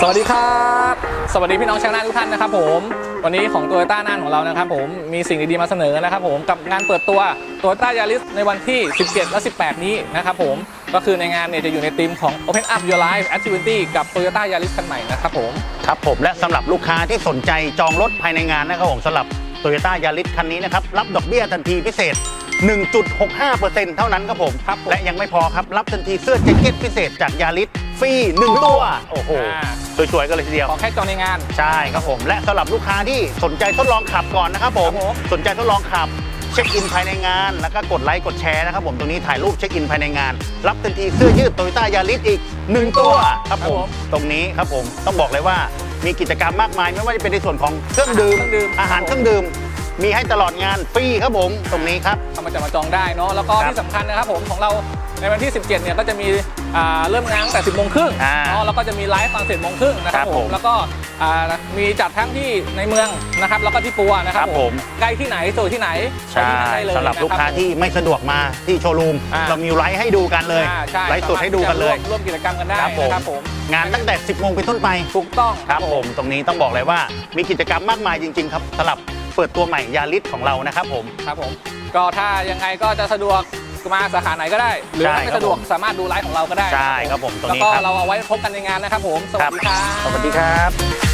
สวัสดีครับ สวัสดีพี่น้องชาวนาทุกท่านนะครับผมวันนี้ของตัวต้าน่านของเรานะครับผมมีสิ่งดีๆมาเสนอนะครับผมกับงานเปิดตัวตัวต้ายาริสในวันที่ 17 และ 18 นี้นะครับผมก็คือในงานเนี่ยจะอยู่ในธีมของ Open Up Your Life Activity กับ Toyota Yaris คันใหม่นะครับผมครับผมและสำหรับลูกค้าที่สนใจจองรถภายในงานนะครับผมสำหรับ Toyota Yaris คันนี้นะครับรับดอกเบี้ยทันทีพิเศษ 1.65%เท่านั้นครับผมครับผมและยังไม่พอครับรับทันทีเสื้อแจ็คเก็ตพิเศษจากยาริส ฟรี1ตัว โอ้โหอ่าสวยๆกันเลยทีเดียว ขอแค่จองในงาน ใช่ครับผม และสำหรับลูกค้าที่สนใจทดลองขับก่อนนะครับผม ครับผม สนใจทดลองขับ เช็คอินภายในงาน แล้วก็กดไลค์กดแชร์นะครับผม ตรงนี้ถ่ายรูปเช็คอินภายในงาน รับทันทีเสื้อยืดโตโยต้ายาริสอีก 1 ตัวครับผม ตรงนี้ครับผมต้องบอกเลยว่ามีกิจกรรมมากมาย ไม่ว่าจะเป็นในส่วนของเครื่องดื่ม เครื่องดื่ม อาหารเครื่องดื่ม มีให้ตลอดงานฟรีครับผม ตรงนี้ครับเข้ามาจะมาจองได้เนาะแล้วก็ครับ ที่สำคัญนะครับผมของเรา ในวันที่ 17 เนี่ยก็จะมีอ่าเริ่มงานตั้งแต่ 10โมงครึ่งอ่าเนาะแล้วก็จะมีไลฟ์ตอน10โมงครึ่งนะครัครับบผผมมแล้วก็อ่ามีจัดทั้งที่ในเมืองนะครับแล้วก็ที่ปัวนะครับครับผม ใกล้ที่ไหนสะดวกที่ไหนใช่ไปที่นั่นได้เลยสำหรับลูกค้านะบผม ที่ไม่สะดวกมาที่โชว์รูม อ่า เรามีไลฟ์ให้ดูกันเลย อ่าใช่ไลฟ์สดให้ดูกันเลย สามารถที่จะร่วมร่วมกิจกรรมกันได้ครับผม นะครับผมงานตั้งแต่ 10โมงเป็นต้นไป ถูกต้อง ครับผมตรงนี้ต้องบอกเลยว่ามีกิจกรรมมากมายจริง ๆ ครับสำหรับเปิดตัวใหม่ยาริสของเรานะครับผม ครับผมก็ถ้ายังไงก็จะสะดวก มาสาขาไหนก็ได้ หรือใช่ถ้าไม่ครับสะดวกผม สามารถดูไลฟ์ของเราก็ได้ใช่ครับผมตรงแล้วนี้ก็ครับ เราเอาไว้พบกันในงานนะครับผม สวัสดีครับ สวัสดีครับ